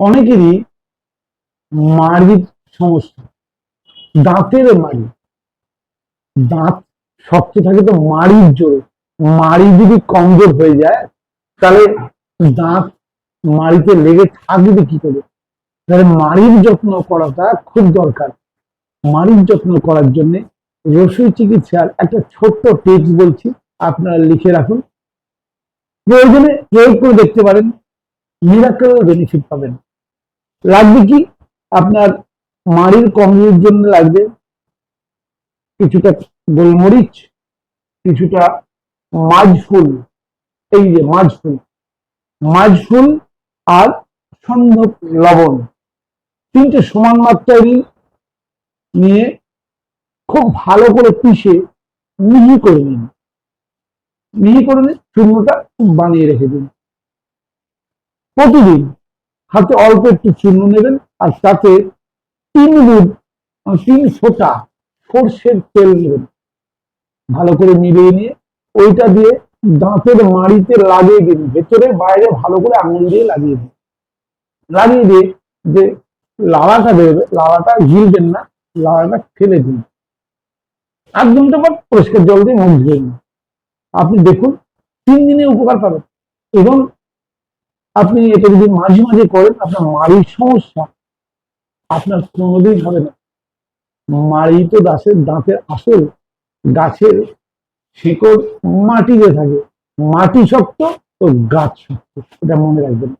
অনেকেরই মাড়ির সমস্যা। দাঁতের মাড়ি। দাঁত শক্ত থাকে তো মাড়ির জোরে। মাড়ি যদি কমজোর হয়ে যায়, তাহলে দাঁত মাড়িতে লেগে থাকবে কি করে? তাহলে মাড়ির যত্ন করাটা খুব দরকার। মাড়ির যত্ন করার জন্য রসুই চিকিৎসার একটা ছোট্ট টিপস বলছি, আপনারা লিখে রাখুন। প্রয়োজনে প্রয়োগ করে দেখতে পারেন। মিরাকেল বেনিফিট পাবেন। লাগবে কি? আপনার মাড়ির কমজোরির জন্য লাগবে কিছুটা গোলমরিচ, কিছুটা মাঝ ফুল এই যে মাঝ ফুল মাঝ ফুল আর সন্ধব লবণ। তিনটে সমান মাত্রায় নিয়ে খুব ভালো করে পিষে মিহি করে নিন। মিহি করে নিন চূর্ণটা বানিয়ে রেখে দিন। প্রতিদিন হাতে অল্প একটু চূর্ণ নেবেন আর সাথে তিন গুণ আহ, তিন ফোঁটা সর্ষের তেল নেবেন। ভালো করে মিলিয়ে নিয়ে ওইটা দিয়ে দাঁতের মাড়িতে লাগিয়ে দিন। ভেতরে বাইরে ভালো করে আঙুল দিয়ে লাগিয়ে দিন। লাগিয়ে দিয়ে যে লালাটা বেরোবে লালাটা গিলবেন না লালাটা ফেলে দিন। এক ঘণ্টা পর পরিষ্কার জল দিয়ে মুখ ধুয়ে নিন। আপনি দেখুন তিন দিনে উপকার পাবেন। এবং আপনি এটা যদি মাঝে মাঝে করেন, আপনার মাড়ির সমস্যা। আপনার কোনোদিন হবে না। মাড়ি তো দাসের দাঁতের আসল, গাছের শিকড় মাটিতে থাকে। মাটি শক্ত, তো গাছ শক্ত, এটা মনে রাখবেন।